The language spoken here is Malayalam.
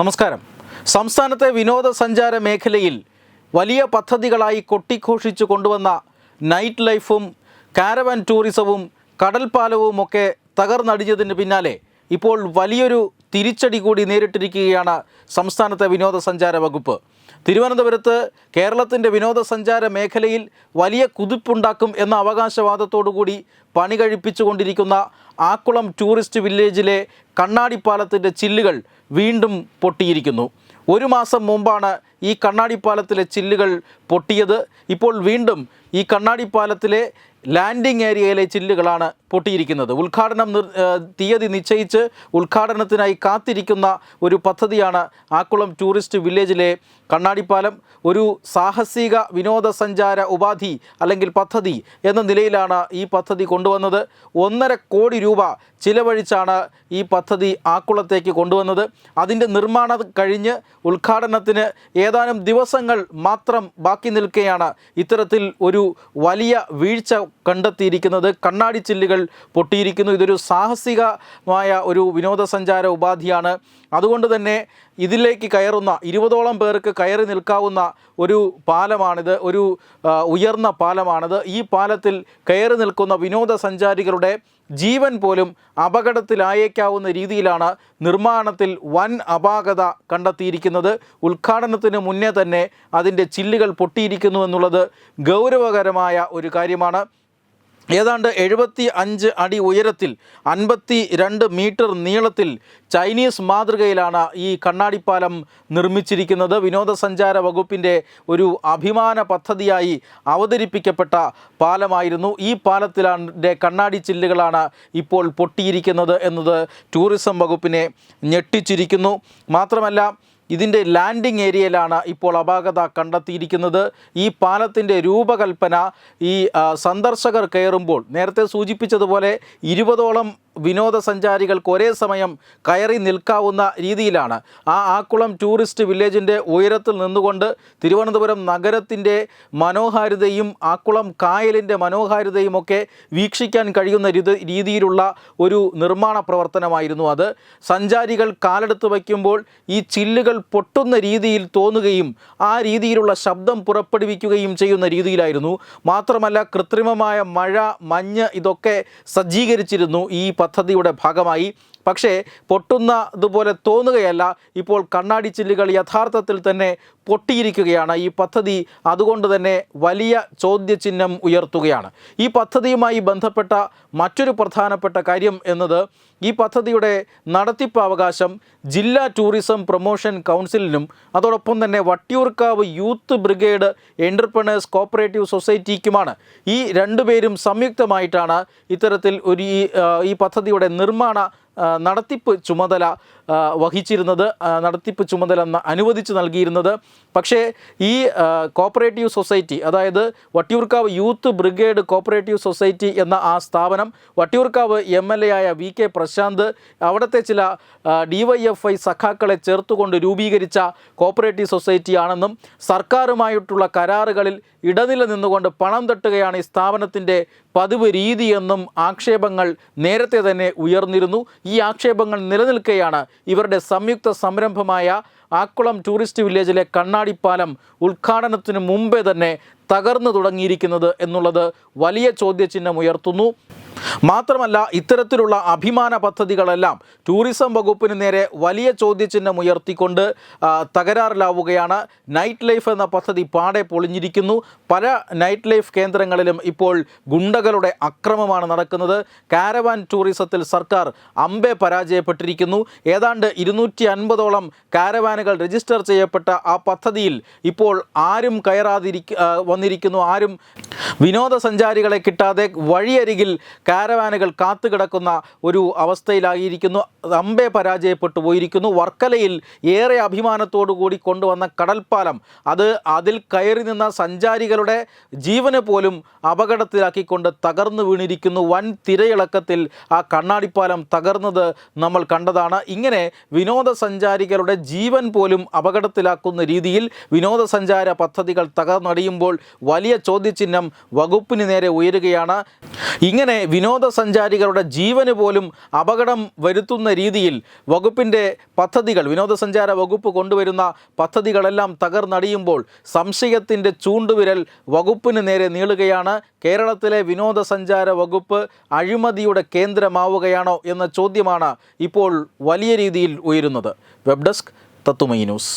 നമസ്കാരം. സംസ്ഥാനത്തെ വിനോദസഞ്ചാര മേഖലയിൽ വലിയ പദ്ധതികളായി കൊട്ടിഘോഷിച്ചു കൊണ്ടുവന്ന നൈറ്റ് ലൈഫും കാരവൻ ടൂറിസവും കടൽപ്പാലവും ഒക്കെ തകർന്നടിഞ്ഞതിന് പിന്നാലെ ഇപ്പോൾ വലിയൊരു തിരിച്ചടി കൂടി നേരിട്ടിരിക്കുകയാണ് സംസ്ഥാനത്തെ വിനോദസഞ്ചാര വകുപ്പ്. തിരുവനന്തപുരത്ത് കേരളത്തിന്റെ വിനോദസഞ്ചാര മേഖലയിൽ വലിയ കുതിപ്പുണ്ടാക്കും എന്ന അവകാശവാദത്തോടുകൂടി പണി കഴിപ്പിച്ചുകൊണ്ടിരിക്കുന്ന ആക്കുളം ടൂറിസ്റ്റ് വില്ലേജിലെ കണ്ണാടിപ്പാലത്തിന്റെ ചില്ലുകൾ വീണ്ടും പൊട്ടിയിരിക്കുന്നു. ഒരു മാസം മുമ്പാണ് ഈ കണ്ണാടിപ്പാലത്തിലെ ചില്ലുകൾ പൊട്ടിയത്. ഇപ്പോൾ വീണ്ടും ഈ കണ്ണാടിപ്പാലത്തിലെ ലാൻഡിംഗ് ഏരിയയിലെ ചില്ലുകളാണ് പൊട്ടിയിരിക്കുന്നത്. ഉദ്ഘാടനം തീയതി നിശ്ചയിച്ച് ഉദ്ഘാടനത്തിനായി കാത്തിരിക്കുന്ന ഒരു പദ്ധതിയാണ് ആക്കുളം ടൂറിസ്റ്റ് വില്ലേജിലെ കണ്ണാടിപ്പാലം. ഒരു സാഹസിക വിനോദസഞ്ചാര ഉപാധി അല്ലെങ്കിൽ പദ്ധതി എന്ന നിലയിലാണ് ഈ പദ്ധതി കൊണ്ടുവന്നത്. ഒന്നര കോടി രൂപ ചിലവഴിച്ചാണ് ഈ പദ്ധതി ആക്കുളത്തേക്ക് കൊണ്ടുവന്നത്. അതിന്റെ നിർമ്മാണം കഴിഞ്ഞ് ഉദ്ഘാടനത്തിന് ഏതാനും ദിവസങ്ങൾ മാത്രം ബാക്കി നിൽക്കെയാണ് ഇത്തരത്തിൽ ഒരു വലിയ വീഴ്ച കണ്ടെത്തിയിരിക്കുന്നത്. കണ്ണാടി ചില്ലുകൾ പൊട്ടിയിരിക്കുന്നു. ഇതൊരു സാഹസികമായ ഒരു വിനോദസഞ്ചാര ഉപാധിയാണ്. അതുകൊണ്ട് തന്നെ ഇതിലേക്ക് കയറുന്ന ഇരുപതോളം പേർക്ക് കയറി നിൽക്കാവുന്ന ഒരു പാലമാണിത് ഒരു ഉയർന്ന പാലമാണിത്. ഈ പാലത്തിൽ കയറി നിൽക്കുന്ന വിനോദസഞ്ചാരികളുടെ ജീവൻ പോലും അപകടത്തിലായേക്കാവുന്ന രീതിയിലാണ് നിർമ്മാണത്തിൽ വൻ അപാകത കണ്ടെത്തിയിരിക്കുന്നത്. ഉദ്ഘാടനത്തിന് മുന്നേ തന്നെ അതിന്റെ ചില്ലുകൾ പൊട്ടിയിരിക്കുന്നു എന്നുള്ളത് ഗൗരവകരമായ ഒരു കാര്യമാണ്. ഏതാണ്ട് എഴുപത്തി അഞ്ച് അടി ഉയരത്തിൽ അൻപത്തി രണ്ട് മീറ്റർ നീളത്തിൽ ചൈനീസ് മാതൃകയിലാണ് ഈ കണ്ണാടിപ്പാലം നിർമ്മിച്ചിരിക്കുന്നത്. വിനോദസഞ്ചാര വകുപ്പിന്റെ ഒരു അഭിമാന പദ്ധതിയായി അവതരിപ്പിക്കപ്പെട്ട പാലമായിരുന്നു. ഈ പാലത്തിലെ കണ്ണാടി ചില്ലുകളാണ് ഇപ്പോൾ പൊട്ടിയിരിക്കുന്നത് എന്നത് ടൂറിസം വകുപ്പിനെ ഞെട്ടിച്ചിരിക്കുന്നു. മാത്രമല്ല ഇതിന്റെ ലാൻഡിംഗ് ഏരിയയിലാണ് ഇപ്പോൾ അപാകത കണ്ടെത്തിയിരിക്കുന്നത്. ഈ പാലത്തിന്റെ രൂപകൽപ്പന ഈ സന്ദർശകർ കയറുമ്പോൾ നേരത്തെ സൂചിപ്പിച്ചതുപോലെ ഇരുപതോളം വിനോദസഞ്ചാരികൾക്ക് ഒരേ സമയം കയറി നിൽക്കാവുന്ന രീതിയിലാണ്. ആ ആക്കുളം ടൂറിസ്റ്റ് വില്ലേജിന്റെ ഉയരത്തിൽ നിന്നുകൊണ്ട് തിരുവനന്തപുരം നഗരത്തിന്റെ മനോഹാരിതയും ആക്കുളം കായലിന്റെ മനോഹാരിതയും ഒക്കെ വീക്ഷിക്കാൻ കഴിയുന്ന രീതിയിലുള്ള ഒരു നിർമ്മാണ പ്രവർത്തനമായിരുന്നു അത്. സഞ്ചാരികൾ കാലെടുത്ത് വയ്ക്കുമ്പോൾ ഈ ചില്ലുകൾ പൊട്ടുന്ന രീതിയിൽ തോന്നുകയും ആ രീതിയിലുള്ള ശബ്ദം പുറപ്പെടുവിക്കുകയും ചെയ്യുന്ന രീതിയിലായിരുന്നു. മാത്രമല്ല കൃത്രിമമായ മഴ മഞ്ഞ് ഇതൊക്കെ സജ്ജീകരിച്ചിരുന്നു ഈ പദ്ധതിയുടെ ഭാഗമായി പക്ഷേ പൊട്ടുന്നതുപോലെ തോന്നുകയല്ല. ഇപ്പോൾ കണ്ണാടി ചില്ലുകൾ യഥാർത്ഥത്തിൽ തന്നെ പൊട്ടിയിരിക്കുകയാണ്. ഈ പദ്ധതി അതുകൊണ്ട് തന്നെ വലിയ ചോദ്യചിഹ്നം ഉയർത്തുകയാണ്. ഈ പദ്ധതിയുമായി ബന്ധപ്പെട്ട മറ്റൊരു പ്രധാനപ്പെട്ട കാര്യം എന്നത് ഈ പദ്ധതിയുടെ നടത്തിപ്പ് അവകാശം ജില്ലാ ടൂറിസം പ്രൊമോഷൻ കൗൺസിലിനും അതോടൊപ്പം തന്നെ Vattiyoorkavu youth brigade entrepreneurs cooperative സൊസൈറ്റിക്കുമാണ്. ഈ രണ്ടുപേരും സംയുക്തമായിട്ടാണ് ഇത്തരത്തിൽ ഒരു ഈ പദ്ധതിയുടെ നിർമ്മാണ നടത്തിപ്പ് ചുമതല വഹിച്ചിരുന്നത് നടത്തിപ്പ് ചുമതല അനുവദിച്ച് നൽകിയിരുന്നത്. പക്ഷേ ഈ കോപ്പറേറ്റീവ് സൊസൈറ്റി അതായത് Vattiyoorkavu youth brigade cooperative society എന്ന ആ സ്ഥാപനം വട്ടിയൂർക്കാവ് എം എൽ എ ആയ വി കെ പ്രശാന്ത് അവിടുത്തെ ചില ഡി വൈ എഫ് ഐ സഖാക്കളെ ചേർത്തുകൊണ്ട് രൂപീകരിച്ച കോപ്പറേറ്റീവ് സൊസൈറ്റി ആണെന്നും സർക്കാരുമായിട്ടുള്ള കരാറുകളിൽ ഇടനില നിന്നുകൊണ്ട് പണം തട്ടുകയാണ് ഈ സ്ഥാപനത്തിന്റെ പതിവ് രീതിയെന്നും ആക്ഷേപങ്ങൾ നേരത്തെ തന്നെ ഉയർന്നിരുന്നു. ഈ ആക്ഷേപങ്ങൾ നിലനിൽക്കെയാണ് ഇവരുടെ സംയുക്ത സംരംഭമായ ആക്കുളം ടൂറിസ്റ്റ് വില്ലേജിലെ കണ്ണാടിപ്പാലം ഉദ്ഘാടനത്തിന് മുമ്പേ തന്നെ തകർന്നു തുടങ്ങിയിരിക്കുന്നത് എന്നുള്ളത് വലിയ ചോദ്യചിഹ്നം ഉയർത്തുന്നു. മാത്രമല്ല ഇത്തരത്തിലുള്ള അഭിമാന പദ്ധതികളെല്ലാം ടൂറിസം വകുപ്പിന് നേരെ വലിയ ചോദ്യചിഹ്നം ഉയർത്തിക്കൊണ്ട് തകരാറിലാവുകയാണ്. നൈറ്റ് ലൈഫ് എന്ന പദ്ധതി പാടെ പൊളിഞ്ഞിരിക്കുന്നു. പല നൈറ്റ് ലൈഫ് കേന്ദ്രങ്ങളിലും ഇപ്പോൾ ഗുണ്ടകളുടെ അക്രമമാണ് നടക്കുന്നത്. കാരവാൻ ടൂറിസത്തിൽ സർക്കാർ അമ്പെ പരാജയപ്പെട്ടിരിക്കുന്നു. ഏതാണ്ട് ഇരുന്നൂറ്റി അൻപതോളം കാരവാനുകൾ രജിസ്റ്റർ ചെയ്യപ്പെട്ട ആ പദ്ധതിയിൽ ഇപ്പോൾ ആരും കയറാതിരിക്ക വന്നിരിക്കുന്നു. ആരും വിനോദസഞ്ചാരികളെ കിട്ടാതെ വഴിയരികിൽ കാരവാനുകൾ കാത്തുകിടക്കുന്ന ഒരു അവസ്ഥയിലായിരിക്കുന്നു. അമ്പെ പരാജയപ്പെട്ടു പോയിരിക്കുന്നു. വർക്കലയിൽ ഏറെ അഭിമാനത്തോടു കൂടി കൊണ്ടുവന്ന കടൽപ്പാലം. അത് അതിൽ കയറി നിന്ന സഞ്ചാരികളുടെ ജീവന് പോലും അപകടത്തിലാക്കിക്കൊണ്ട് തകർന്നു വീണിരിക്കുന്നു. വൻ തിരയിളക്കത്തിൽ ആ കണ്ണാടിപ്പാലം തകർന്നത് നമ്മൾ കണ്ടതാണ്. ഇങ്ങനെ വിനോദസഞ്ചാരികളുടെ ജീവൻ പോലും അപകടത്തിലാക്കുന്ന രീതിയിൽ വിനോദസഞ്ചാര പദ്ധതികൾ തകർന്നടിയുമ്പോൾ വലിയ ചോദ്യചിഹ്നം വകുപ്പിന് നേരെ ഉയരുകയാണ്. ഇങ്ങനെ വിനോദസഞ്ചാരികളുടെ ജീവന് പോലും അപകടം വരുത്തുന്ന രീതിയിൽ വകുപ്പിന്റെ പദ്ധതികൾ വിനോദസഞ്ചാര വകുപ്പ് കൊണ്ടുവരുന്ന പദ്ധതികളെല്ലാം തകർന്നടിയുമ്പോൾ സംശയത്തിന്റെ ചൂണ്ടുവിരൽ വകുപ്പിന് നേരെ നീളുകയാണ്. കേരളത്തിലെ വിനോദസഞ്ചാര വകുപ്പ് അഴിമതിയുടെ കേന്ദ്രമാവുകയാണോ എന്ന ചോദ്യമാണ് ഇപ്പോൾ വലിയ രീതിയിൽ ഉയരുന്നത്. വെബ് ഡെസ്ക് തത്തുമൈ ന്യൂസ്.